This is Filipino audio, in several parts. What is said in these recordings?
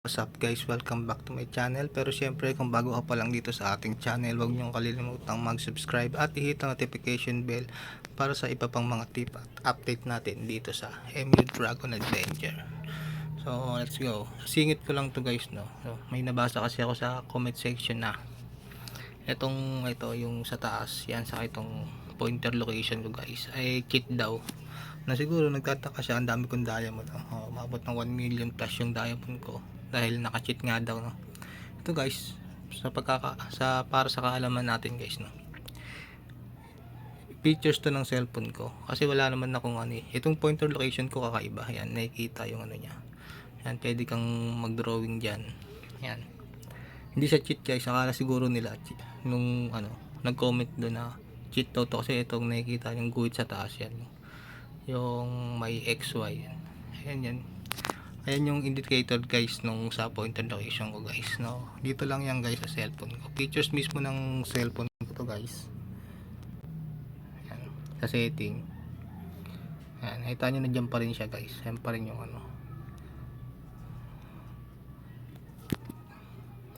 What's up guys, welcome back to my channel. Pero syempre kung bago ka pa lang dito sa ating channel Huwag niyong kalilimutang mag-subscribe at i-hit ang notification bell Para sa iba pang mga tip at update natin dito sa MU Dragon Adventure. So let's go. Singit ko lang to guys no? So, May nabasa kasi ako sa comment section na Itong ito yung sa taas. Yan sa itong pointer location ko guys. Ay cheat daw. Na siguro nagtataka siya. Ang dami kong diamond oh, umabot ng 1 million plus yung diamond ko dahil naka-cheat nga daw no? Ito guys sa pagkaka sa para sa kaalaman natin guys no? Features to ng cellphone ko. Kasi wala naman akong ano eh. itong pointer location ko kakaiba. Yan nakikita yung ano niya. Yan pwede kang mag-drawing diyan yan hindi siya cheat guys. Akala siguro nila cheat. nung ano nag-comment doon na cheat daw to. Kasi itong nakikita yung guhit sa taas yan. Yung may XY yan. ayan yan ayan yung indicator guys nung sa pointer location ko guys no? Dito lang yan guys sa cellphone ko. Features mismo ng cellphone ko to guys. Ayan, sa setting. Ayan nakita nyo na dyan pa rin siya guys. Ayan pa rin yung ano.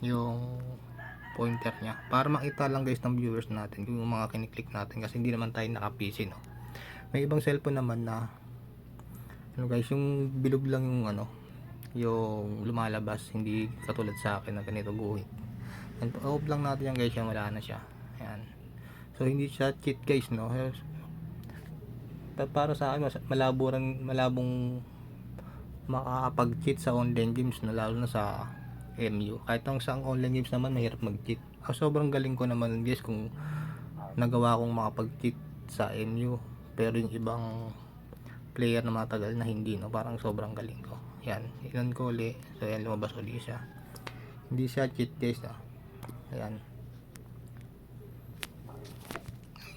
Yung pointer niya. Para makita lang guys ng viewers natin yung mga kiniklik natin kasi hindi naman tayo naka PC no? May ibang cellphone naman na ano guys yung bilog lang yung ano yung lumalabas hindi katulad sa akin na ganito guhit. And off lang natin yan guys yan wala na siya. Ayan. So hindi siya cheat guys no? Pa- para sa akin malabo rin malabong makakapag cheat sa online games na lalo na sa MU kahit ang sa online games naman mahirap mag cheat ah, sobrang galing ko naman guys kung nagawa kong makapag cheat sa MU pero yung ibang player na matagal na hindi no? Parang sobrang galing ko yan ilan ko uli. So yan lumabas uli siya. Hindi siya cheat guys no ayan.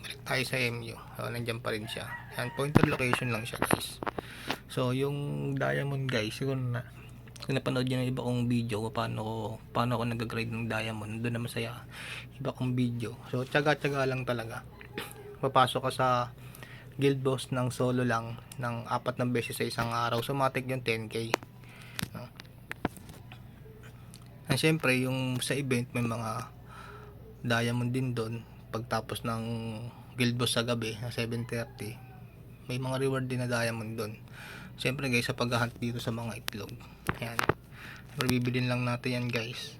Balik tayo sa MU so nandyan pa rin siya. Yan pointer location lang siya guys. So yung diamond guys siguro na kung napanood nyo ng iba kong video kung paano paano ako nag-grade ng diamond doon naman sa iba kong video. So tsaga tsaga lang talaga. Papasok ka sa guild boss ng solo lang ng apat na beses sa isang araw. So matik yung 10k and syempre yung sa event may mga diamond din doon. Pagtapos ng guild boss sa gabi na 7.30 may mga reward din na diamond doon. Syempre guys sa paghahunt dito sa mga itlog. Ayan Siyempre, bibilin lang natin yan guys.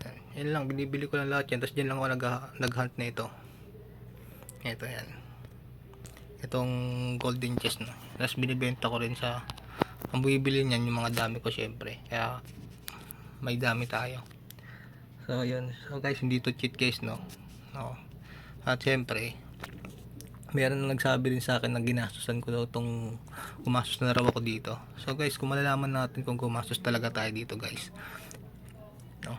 Ayan. yan lang binibili ko lang lahat yan. Tapos dyan lang ako nag nag-hunt na ito. Ito yan. Itong golden chest no tapos binibenta ko rin sa ang bibili niyan yung mga dami ko syempre. Kaya may dami tayo. So yun. So guys hindi to cheat guys no? No. At syempre meron na nagsabi rin sa akin na ginastusan ko daw tong gumastos na raw ako dito. So guys kung malalaman natin kung gumastos talaga tayo dito guys. No.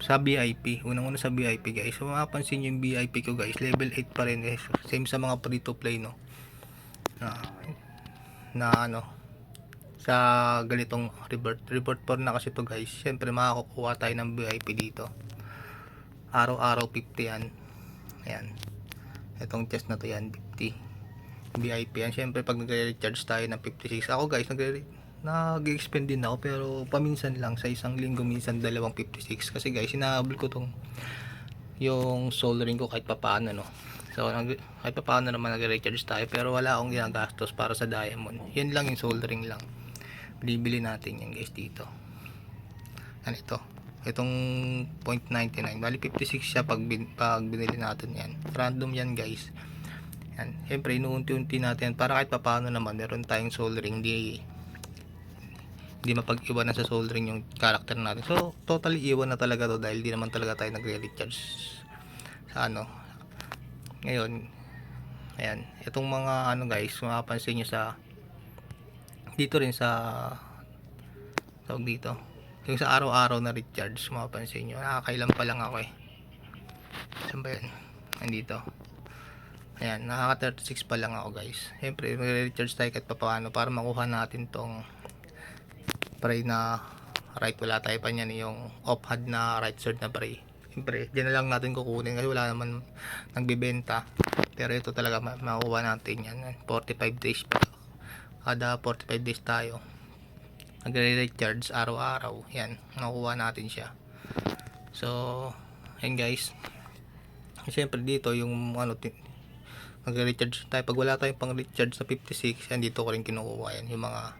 Sa VIP unang una sa VIP guys. So mapapansin yung VIP ko guys. Level 8 pa rin guys same sa mga free to play no? Na, na ano sa ganitong report report for na kasi to guys. Syempre makakukuha tayo ng VIP dito. Araw-araw 50 yan. Ayan. Itong test na to yan 50 VIP yan. Syempre pag nagre-recharge tayo ng 56 ako guys nagre nag-expend din ako pero paminsan lang. Sa isang linggo minsan dalawang 56 kasi guys hinahabol ko tong yung soul ring ko kahit papaano no? So kahit papaano naman nag-recharge tayo pero wala akong ginagastos para sa diamond. Yan lang yung soul ring lang bibili natin yan guys dito. Ano ito. Itong 0.99 bali 56 siya pag, bin, pag binili natin yan. Random yan guys. Yan. Syempre inuunti-unti natin para kahit papaano naman meron tayong soul ring. Di hindi mapag-iwanan sa soul ring yung character natin. So totally iwan na talaga to dahil di naman talaga tayo nagre-recharge sa ano. Ngayon ayan. Itong mga ano guys mapapansin nyo sa dito rin sa tawag dito yung sa araw-araw na recharge mapapansin nyo. Nakakailan pa lang ako eh. Saan ba yun? Nandito. Ayan nakaka 36 pa lang ako guys. Siyempre magre-recharge tayo kahit paano para makuha natin tong pray na right. Wala tayo pa niyan yung off had na right sword na pray. Siyempre dyan na lang natin kukunin kasi wala naman nagbibenta pero ito talaga ma- makuha natin yan. 45 days pa kada 45 days tayo nagre-recharge araw-araw. Yan, nakuha natin siya. So, yan guys. Siyempre dito yung ano magre-recharge tayo. Pag wala tayong pang recharge sa 56, yan dito ko rin kinukuha yan. Yung mga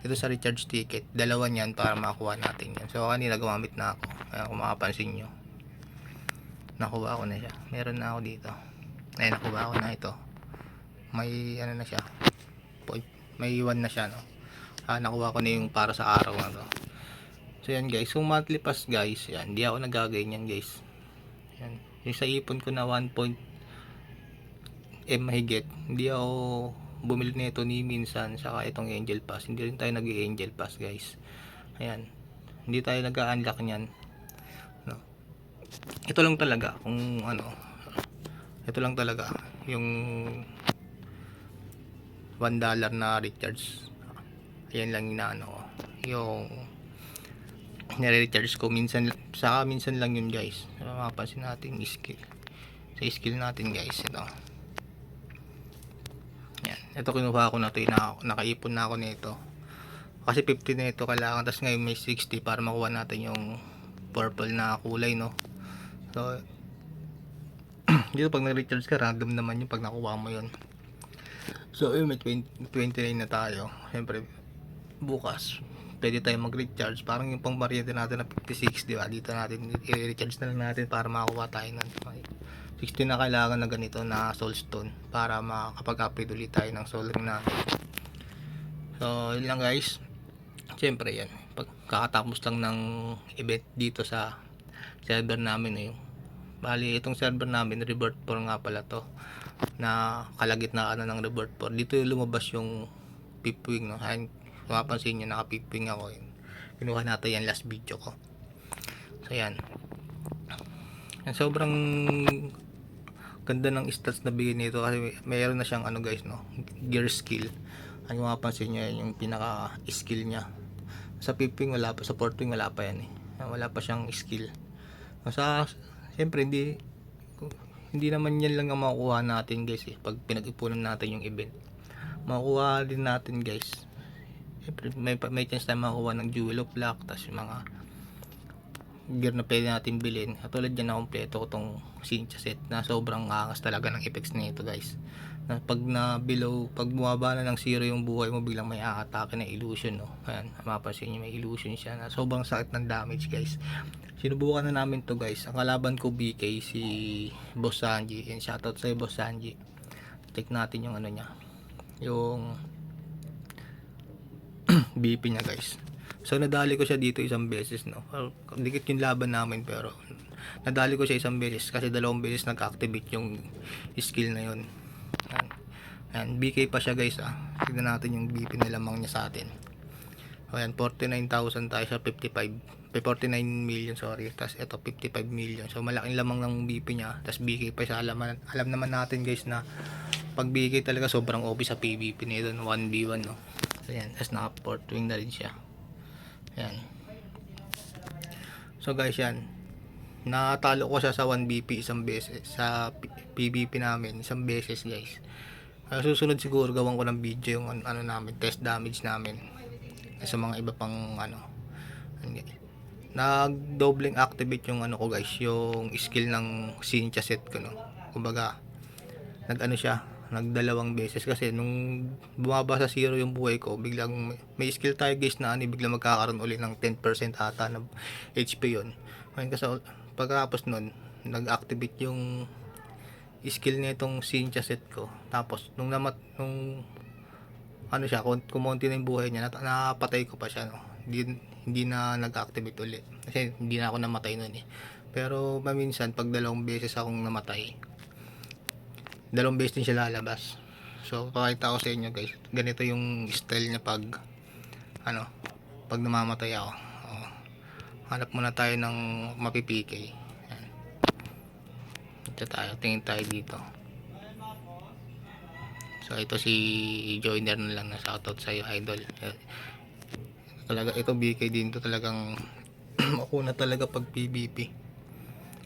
dito sa recharge ticket. Dalawa niyan para makuha natin yan. So kanina gumamit na ako. Kaya kung makapansin nyo. Nakuha ko na siya. Meron na ako dito. Ay, nakuha ko na ito. May ano na siya. Point. May 1 na siya, no. Ah, nakuha ko na yung para sa araw na. So yan guys, kung monthly pass guys, yan, hindi ako nagaganyan guys. Yan. Yung sa ipon ko na 1 point M mahigit, hindi ako bumili nito ni minsan saka itong Angel Pass. Hindi rin tayo nag-Angel Pass guys. Ayan. Hindi tayo nag-unlock niyan. No. Ito lang talaga kung ano. Ito lang talaga yung 1 dollar na recharge. Ayan lang inaano ko. Yung nire-recharge ko minsan saka minsan lang yun guys. Mapapansin natin skill. Sa skill natin guys ito. Yan. Ito kinuha ko na ito. Na, nakaipon na ako nito. Kasi 50 na ito kailangan. Tapos ngayon may 60 para makuha natin yung purple na kulay no. So dito pag nag-recharge ka random naman yung pag nakuha mo yun. So yun may 20, 29 na tayo. Siyempre bukas pwede tayo mag-recharge. Parang yung pang variante natin na 56, di ba? Dito natin i-recharge na lang natin para makakuha tayo ng 60 na kailangan na ganito na soulstone para makapag-upgrade ulit tayo ng soul ring natin. So, yun lang guys. Siyempre yan. Pag kakatapos lang ng event dito sa server namin eh. Bali, itong server namin, revert 4 nga pala to. Na kalagitnaan na ng revert 4. Dito yung lumabas yung pipwing. No? Ayan, kung mapansin nyo, nakapipwing ako yun. Kinuha natin yan last video ko. So, yan. Yan, sobrang ganda ng stats na bigay nito kasi may- mayroon na siyang ano guys no gear skill ano mapapansin nyo yan yung pinaka skill niya sa piping wala pa sa porting wala pa yan eh wala pa siyang skill sa siyempre hindi hindi naman yan lang ang makukuha natin guys eh pag pinag-ipunan natin yung event. Makukuha din natin guys. Siyempre may, may chance tayo makukuha ng jewel of luck tas yung mga gear na pwede natin bilhin. Katulad yan na kompleto ko tong cincha set na sobrang angas talaga ng effects nito guys na pag na below pag bumaba na ng zero yung buhay mo biglang may aatake na illusion no? Ayan mapapansin nyo may illusion siya na sobrang sakit ng damage guys. Sinubukan na namin to guys. Ang kalaban ko BK si Boss Sanji. And shoutout sa Boss Sanji. Check natin yung ano niya. Yung BP niya guys. So nadali ko siya dito isang beses no. Dikit yung laban namin pero nadali ko siya isang beses kasi dalawang beses nag-activate yung skill na yun. Yan. Yan. BK pa siya guys ah. Tignan natin yung BP na lamang niya sa atin. O yan, 49,000 tayo sa 55. May 49 million, sorry. Tapos ito, 55 million. So, malaking lamang ng BP niya. Tapos BK pa siya. Alam, alam naman natin guys na pag BK talaga sobrang OP sa PvP nito. 1v1, no? So, yan. Tapos naka-port wing na rin siya. Yan. So guys yan. Natalo ko siya sa 1BP isang beses. Sa PVP namin isang beses guys. Uh, susunod siguro gawan ko ng video yung an- ano namin, test damage namin. Sa mga iba pang ano. Hindi. Nag-doubling activate yung ano ko guys, yung skill ng Cincha set ko no. Kumbaga, nag-ano siya, nagdalawang beses kasi nung bumaba sa zero yung buhay ko, biglang may, skill tayo guys na ano, biglang magkakaroon ulit ng 10% ata ng HP yon. Ngayon kasi pagkatapos nun, nag-activate yung skill nitong Cincha set ko. Tapos nung namat nung ano siya, kumonti na yung buhay niya, napatay ko pa siya no. Hindi, hindi na nag-activate ulit. Kasi hindi na ako namatay nun eh. Pero paminsan pag dalawang beses akong namatay, dalawang beses din siya lalabas. So, pakita ko sa inyo guys. Ganito yung style niya pag ano, pag namamatay ako. Oh. Hanap muna tayo ng mapipikay. Yan. Ito tayo, tingin tayo dito. So, ito si joiner na lang na shoutout sa iyo, idol. Talaga, ito BK din to talagang makuna talaga pag PVP.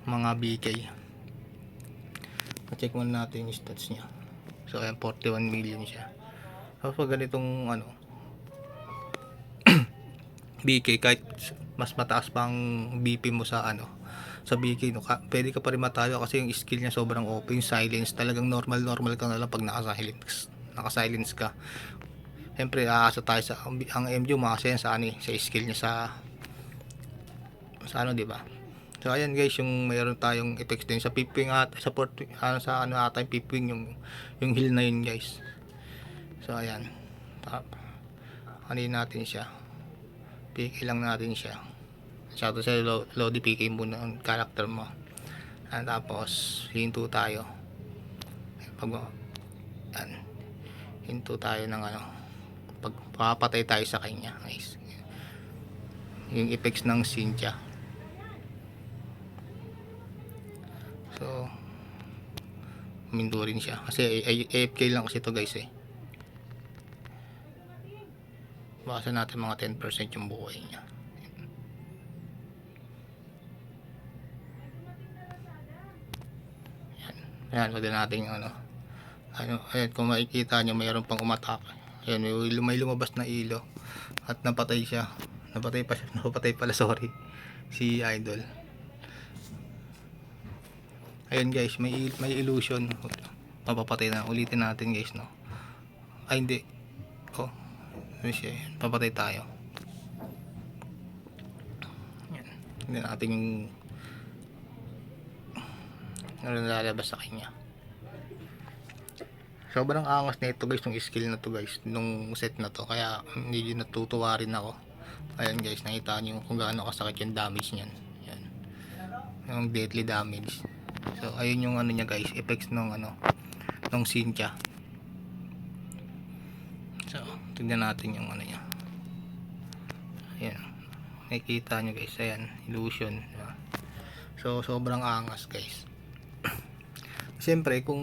Mga BK check muna natin yung stats niya so ayan 41 million siya tapos pag ganitong ano BK kahit mas mataas pang BP mo sa ano sa BK ka, pwede ka pa rin matalo kasi yung skill niya sobrang open yung silence talagang normal normal ka na lang pag naka-silence naka-silence ka Siyempre, aasa tayo sa ang MJ umaasa yan sa ano eh, sa skill niya sa sa ano, di ba? So ayan guys, yung mayroon tayong effects din sa pipwing at sa port ano sa ano ata yung pipwing yung yung heal na yun guys. So ayan. Tap. Ano natin siya. PK lang natin siya. Shout out sa Lo- Lodi PK muna ang character mo. At tapos hinto tayo. Pag yan. Hinto tayo ng ano pag papatay tayo sa kanya guys. Yung effects ng Cynthia. So, minto rin siya. Kasi AFK lang kasi to guys eh. Basa natin mga 10% yung buhay niya. Yan. Yan, wala natin ano. Ano, ayan, kung makikita nyo, mayroon pang umatak. Ayan, may, may lumabas na ilo. At napatay siya. Napatay pa siya. Napatay pala, sorry. Si Idol. Ayun guys, may may illusion. Papapatay na. Ulitin natin guys, no. Ay hindi. Oh. Ano siya? Papatay tayo. Yan. Tingnan natin yung ano lalabas sa kanya. Sobrang angas na ito guys, nung skill na to guys, nung set na to. Kaya hindi natutuwa rin ako. Ayan guys, nakita nyo kung gaano kasakit yung damage niyan. Yan. Yung deadly damage. So, ayun yung ano niya guys, effects ng ano, ng Cynthia. So, tignan natin yung ano niya. Ayan. Nakikita nyo guys, ayan, illusion. So, sobrang angas guys. Siyempre, kung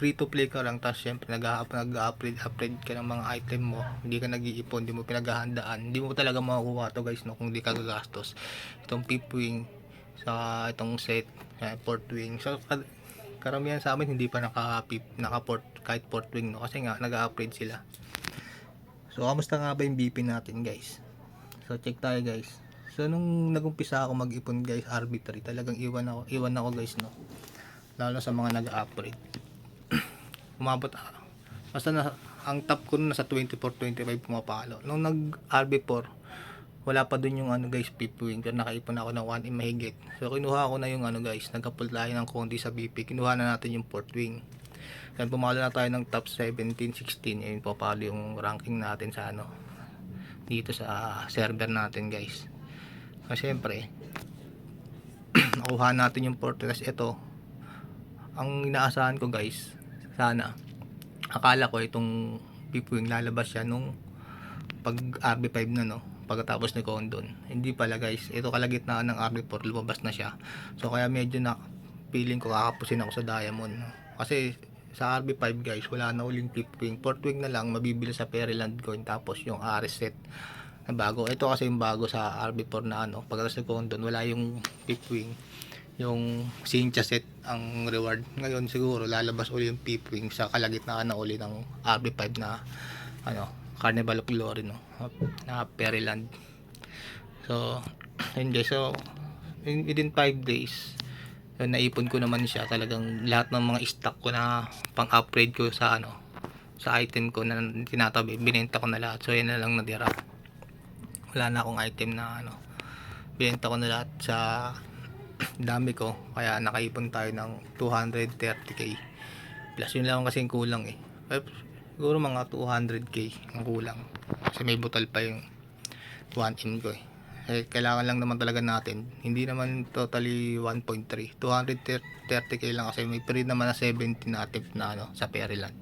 free to play ka lang, tapos siyempre nag-upgrade upgrade ka ng mga item mo, hindi ka nag-iipon, hindi mo pinaghahandaan, hindi mo talaga makukuha to guys, no, kung hindi ka gagastos. Itong pipwing, sa itong set, uh, port wing. So, karamihan sa amin hindi pa naka, pip, naka port, kahit port wing, no, kasi nga, nag-upgrade sila. So, kamusta nga ba yung BP natin guys? So, check tayo guys. So, nung nag-umpisa ako mag-ipon guys, arbitrary, talagang iwan ako, iwan ako guys, no lalo sa mga nag-upgrade. Umabot ah, basta na ang top ko nasa 24-25 pumapalo. Nung nag RB4 wala pa dun yung ano guys wing pero nakaipon ako ng 1 in mahigit. So kinuha ko na yung ano guys nagkapul tayo ng konti sa BP kinuha na natin yung port wing. Then pumalo na tayo ng top 17-16 yun papalo yung ranking natin sa ano dito sa server natin guys. So syempre nakuha natin yung port. Tapos ito ang inaasahan ko guys sana akala ko itong pipuing lalabas siya nung pag RB5 na no? Pagkatapos ni Condon hindi pala guys. Ito kalagitnaan ng RB4 lumabas na siya. So kaya medyo na feeling ko kakapusin ako sa Diamond no? kasi sa RB5 guys wala na uling pipuing port wing na lang mabibili sa Fairyland coin tapos yung RS set na bago. Ito kasi yung bago sa RB4 na ano? Pagkatapos ni Condon wala yung pipuing yung Cynthia set ang reward. Ngayon siguro lalabas uli yung Pipwing sa kalagitnaan na uli ng RB5 na ano, Carnival of Glory no. Na Fairyland. So, yun guys. So, in- within 5 days, yun, naipon ko naman siya. Talagang lahat ng mga stock ko na pang-upgrade ko sa ano, sa item ko na tinatabi, binenta ko na lahat. So, yun na lang natira. Wala na akong item na ano, binenta ko na lahat sa dami ko. Kaya nakaipon tayo ng 230k plus yun lang kasing kulang eh. Eh, siguro mga 200k ang kulang. Kasi may butal pa yung 1M ko eh. Eh, kailangan lang naman talaga natin. Hindi naman totally 1.3 230k lang kasi may free naman na 70 na attempt na ano, sa Fairyland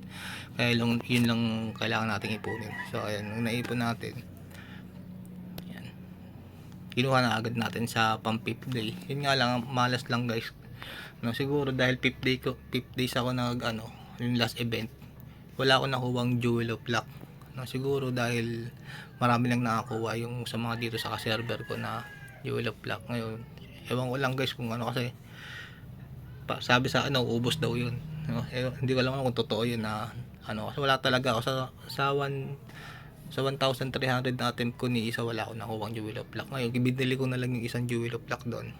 kaya yun, yun lang kailangan natin ipunin. So ayun, nung naipon natin kinuha na agad natin sa pang 5th day. Yun nga lang malas lang guys. No siguro dahil 5th day ko 5th days ako nag ano yung last event wala ako nakuwang jewel of luck. No siguro dahil marami lang nakakuha yung sa mga dito sa server ko na jewel of luck ngayon. Ewan ko lang guys kung ano kasi pa, sabi sa ano ubos daw yun. No? eh, hindi ko alam kung totoo yun na ano kasi wala talaga ako sa sa one Sa 1,300 na attempt ko ni isa wala ako nakuha ang jewel of luck. Ngayon, binili ko na lang yung isang jewel of luck doon.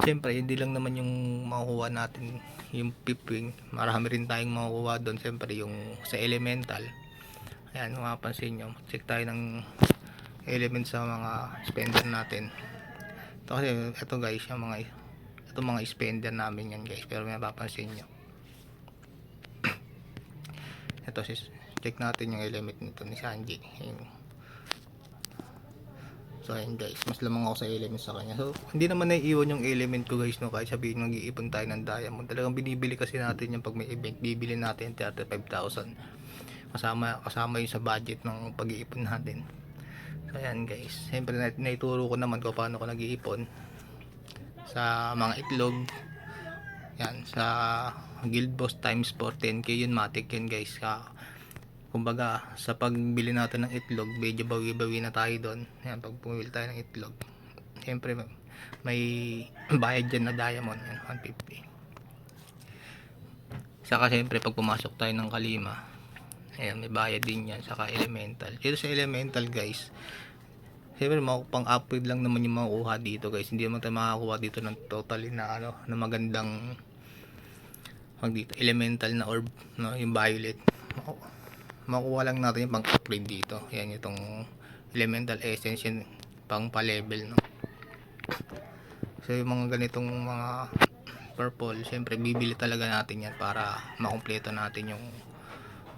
Siyempre, hindi lang naman yung makukuha natin yung pipwing. Marami rin tayong makukuha doon. Siyempre, yung sa elemental. Ayan, mapapansin nyo. Check tayo ng element sa mga spender natin. Ito kasi, ito guys, yung mga ito mga spender namin yan guys. Pero may mapapansin nyo. ito sis check natin yung element nito ni Sanji. Ayun. So ayun guys, mas lamang ako sa element sa kanya. So hindi naman naiiwan yung element ko guys no kahit sabihin nag-iipon tayo ng diamond. Talagang binibili kasi natin yung pag may event, bibili natin 35,000. Kasama kasama yun sa budget ng pag-iipon natin. So ayan guys, siyempre na, naituro ko naman kung paano ko nag-iipon sa mga itlog. Yan, sa Guild Boss times 4 10k yun matic yun guys. Ka, kumbaga sa pagbili natin ng itlog medyo bawi-bawi na tayo doon. Yan pag pumili tayo ng itlog siyempre may- bayad dyan na diamond yan 150 saka siyempre pag pumasok tayo ng kalima ayan may bayad din yan saka elemental. Dito sa elemental guys siyempre mga pang upgrade lang naman yung makukuha dito guys. Hindi naman tayo makakuha dito ng totally na ano na magandang pag dito elemental na orb no yung violet. Maku- makuha lang natin yung pang upgrade dito. Yan itong elemental essence yun pang pa level no? So yung mga ganitong mga purple syempre bibili talaga natin yan para makumpleto natin yung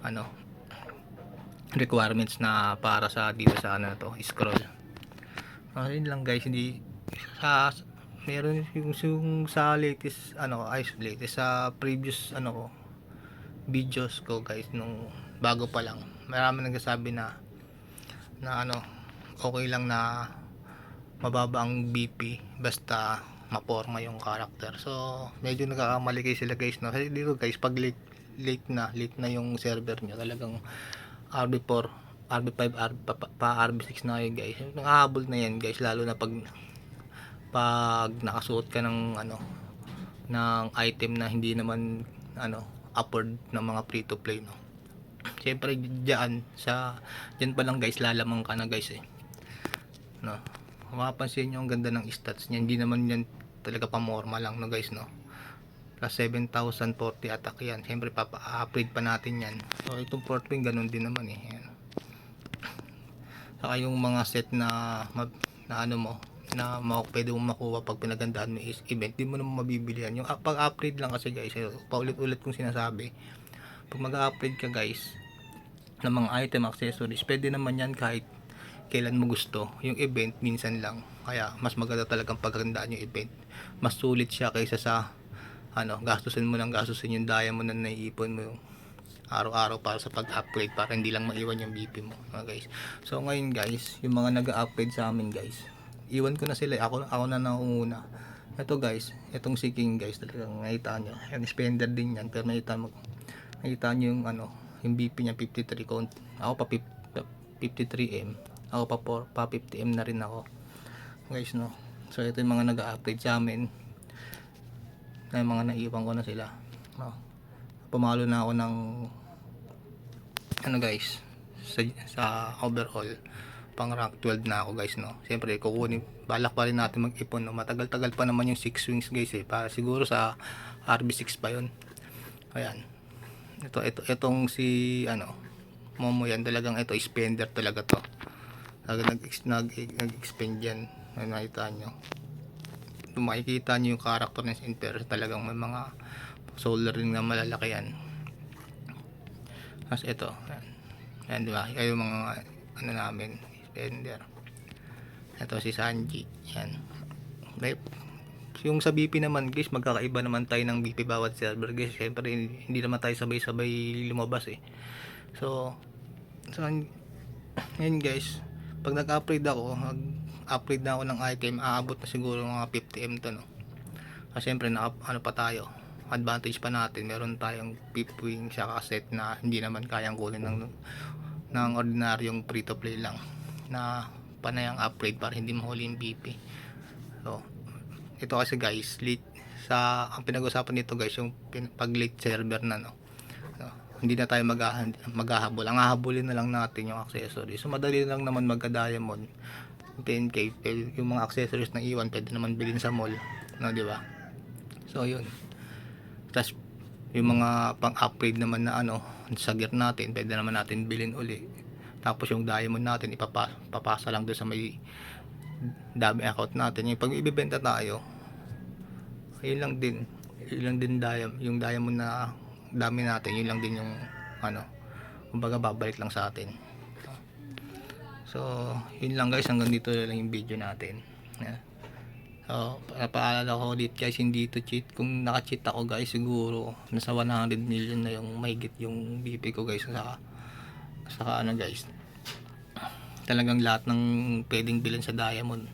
ano requirements na para sa dito sa ano to scroll. Ah, yun lang guys. Hindi sa meron yung, yung sa latest ano ay sa previous ano ko videos ko guys nung bago pa lang. Marami nagsasabi na na ano okay lang na mababa ang BP basta maporma yung character. So medyo nagkakamali kayo sila guys no? Kasi dito guys pag late, late na late na yung server nyo talagang RB4 RB5 RB, pa, pa, pa RB6 na kayo guys. Nakahabol na yan guys lalo na pag pag nakasuot ka ng ano ng item na hindi naman ano upward ng mga free to play no Siyempre diyan sa diyan pa lang guys lalamang ka na guys eh. No. Mapapansin niyo ang ganda ng stats niya, hindi naman yan talaga pamorma lang no guys no. Plus 7,040 attack yan. Siyempre papa-upgrade pa natin yan. So itong port wing ganun din naman eh. Yan. Saka yung mga set na na ano mo na ma pwede mong makuha pag pinagandaan mo is event, di mo naman mabibili yan. Yung ah, pag-upgrade lang kasi guys, eh, paulit-ulit kong sinasabi, pag mag-upgrade ka guys ng mga item accessories pwede naman yan kahit kailan mo gusto. Yung event minsan lang. Kaya mas maganda talagang paghandaan yung event. Mas sulit siya kaysa sa ano gastusin mo ng gastusin yung diamond na naiipon mo yung araw-araw para sa pag-upgrade para hindi lang maiwan yung BP mo mga guys. So ngayon guys yung mga nag-upgrade sa amin guys iwan ko na sila. Ako, ako na naunguna ito guys itong si King guys talagang nakita nyo. Yung spender din yan pero nakita mo nakita nyo yung ano yung BP niya 53 count. Ako pa pip- 53M ako pa, pa 50M na rin ako. Guys no? So ito yung mga nag-upgrade sa amin. Na yung mga naiwan ko na sila. No. pumalo na ako ng ano guys? Sa, sa overall pang rank 12 na ako guys no? Siyempre kukunin balak pa rin natin mag ipon no? Matagal-tagal pa naman yung 6 swings guys eh. Para siguro sa RB6 pa yun. Ayan ito ito itong si ano Momo yan talagang ito spender talaga to. Talaga nag nag nag-expand yan na nakita nyo. Kung makikita nyo yung character ng Emperor talagang may mga solar ring na malalaki yan. Tapos ito yan, yan di ba? Yan yung mga ano namin spender. Ito si Sanji yan. May yung sa BP naman guys magkakaiba naman tayo ng BP bawat server guys. Syempre hindi naman tayo sabay-sabay lumabas eh. So so yun guys. Pag nag-upgrade ako mag upgrade na ako ng item aabot na siguro mga 50M to no? Kasi syempre na ano pa tayo? Advantage pa natin. Meron tayong pip wing sa set na hindi naman kayang kunin ng ng ordinaryong free to play lang na panayang upgrade para hindi mahuli yung BP so ito kasi guys late sa ang pinag-usapan nito guys yung pin, pag late server na no so, hindi na tayo maghahabol. Ang hahabulin na lang natin yung accessories. So madali lang naman magka-diamond. 10k pwede- yung mga accessories na iwan pwede naman bilhin sa mall, no, di ba? So yun. Tapos yung mga pang-upgrade naman na ano sa gear natin, pwede naman natin bilhin uli. Tapos yung diamond natin ipapa, papasa lang doon sa may dami account natin. Yung pag ibebenta tayo, yun lang din. Yun lang din diamond, yung diamond na dami natin, yun lang din yung ano, kumbaga babalik lang sa atin. So, yun lang guys, hanggang dito lang yung video natin. Yeah. So, pa- paalala ko ulit guys, hindi to cheat. Kung naka-cheat ako guys, siguro nasa 100 million na yung mahigit yung BP ko guys. Saka, saka ano guys, talagang lahat ng pwedeng bilhin sa diamond.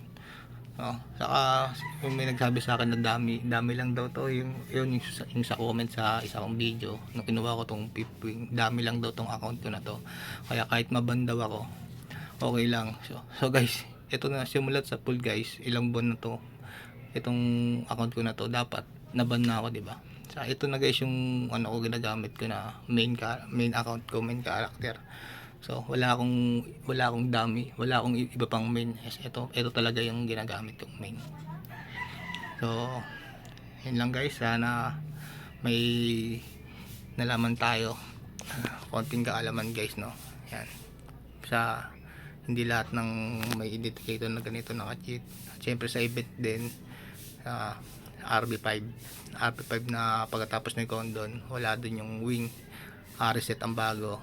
Oh, saka yung may nagsabi sa akin na dami, dami lang daw to yung yun yung, yung sa comment sa isa kong video nung kinuha ko tong pipwing, dami lang daw tong account ko na to. Kaya kahit mabandaw ako, okay lang. So, so guys, ito na simulat sa pool guys, ilang buwan na to. Itong account ko na to dapat naban na ako, 'di ba? Sa ito na guys yung ano ko ginagamit ko na main main account ko, main character. So, wala akong wala akong dummy, wala akong iba pang main. Ito, ito talaga yung ginagamit kong main. So, yun lang guys, sana may nalaman tayo. Konting kaalaman guys, no. Yan. Sa hindi lahat ng may indicator na ganito naka-cheat. Siyempre sa event din, sa RB5. RB5 na pagkatapos ng condon, wala din yung wing. reset ang bago.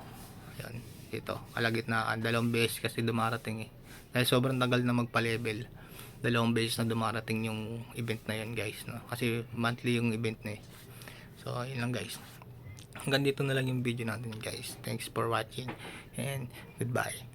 Yan ito. Kalagitnaan dalawang beses kasi dumarating eh. Dahil sobrang tagal na magpa-level dalawang beses na dumarating yung event na yun guys no? kasi monthly yung event na eh. So yun lang guys. Hanggang dito na lang yung video natin guys. Thanks for watching and goodbye